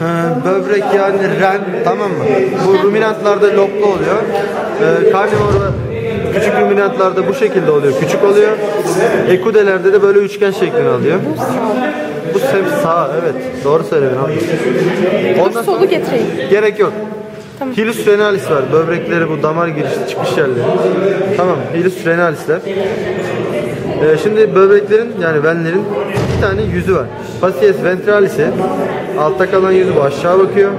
Ee, böbrek yani ren tamam mı? Bu ruminantlarda loblu oluyor. Ee, karnivor küçük ruminantlarda bu şekilde oluyor. Küçük oluyor. Ekudelerde de böyle üçgen şeklini alıyor. Bu sem sağ evet. Doğru söyledin abi. Ondan Solu getireyim. Gerek yok. Hilus renalis var. Böbrekleri bu damar giriş çıkış yerleri. Tamam. Hilus renalisler. Ee, şimdi böbreklerin yani venlerin iki tane yüzü var. Facies ventralis'i altta kalan yüzü bu aşağı bakıyor.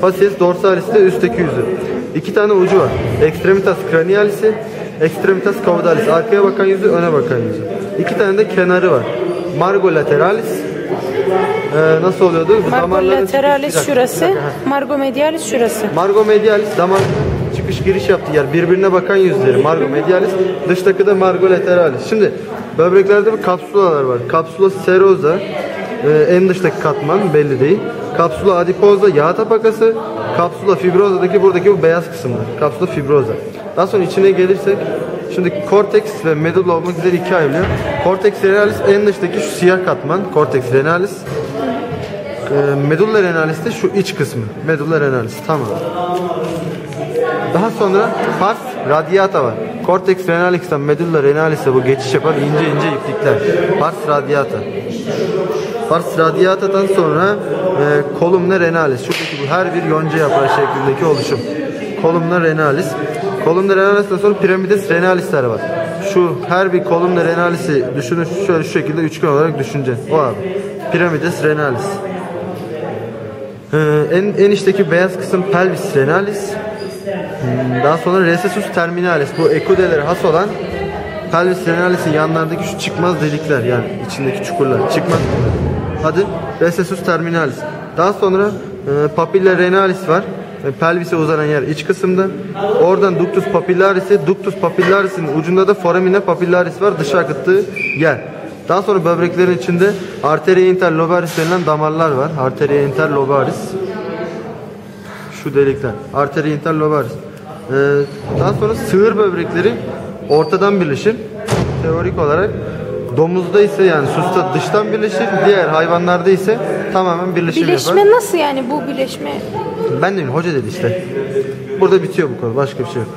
Facies dorsalis de üstteki yüzü. İki tane ucu var. Extremitas cranialis'i, extremitas caudalis. Arkaya bakan yüzü, öne bakan yüzü. İki tane de kenarı var. Margo lateralis. Ee, nasıl oluyordu? Margo lateralis şurası, dakika. Margo medialis şurası. Margo medialis damar çıkış giriş yaptığı yer birbirine bakan yüzleri Margo medialis dıştaki de Margo lateralis. Şimdi böbreklerde bir kapsulalar var. Kapsula serosa e, en dıştaki katman belli değil. Kapsula adiposa yağ tabakası. Kapsula fibroza'daki buradaki bu beyaz kısımlar. Kapsula fibroza. Daha sonra içine gelirsek Şimdi korteks ve medulla olmak üzere ikiye ayrılıyor. Korteks renalis en dıştaki şu siyah katman. Korteks renalis. E, medulla renalis de şu iç kısmı. Medulla renalis. Tamam. Daha sonra pars radiata var. Cortex renalix'ten medulla renalis'e bu geçiş yapan ince ince iplikler. Pars radiata. Pars radiata'dan sonra e, columna renalis. Şuradaki bu her bir yonca yaprağı şeklindeki oluşum. Columna renalis. Columna renalis'ten sonra piramides renalisler var. Şu her bir columna renalis'i düşünün şöyle şu şekilde üçgen olarak düşüneceğiz. O abi. Piramides renalis. Ee, en, en içteki beyaz kısım pelvis renalis. Hmm, Daha sonra recessus terminalis. Bu ekudelere has olan pelvis renalis'in yanlardaki şu çıkmaz delikler yani içindeki çukurlar. Çıkmaz. Adı recessus terminalis. Daha sonra e, papilla renalis var. E, pelvise uzanan yer iç kısımda. Oradan ductus papillaris'e, ductus papillaris'in ucunda da foramina papillaris var dışa akıttığı yer. Daha sonra böbreklerin içinde arteria interlobaris denilen damarlar var. Arteria interlobaris. Şu delikler. Arteria interlobaris. Ee, daha sonra sığır böbrekleri ortadan birleşir. Teorik olarak domuzda ise yani susta dıştan birleşir. Diğer hayvanlarda ise tamamen birleşim Bileşme yapar. nasıl yani bu bileşme? Ben de bilmiyorum. Hoca dedi işte. Burada bitiyor bu konu. Başka bir şey yok.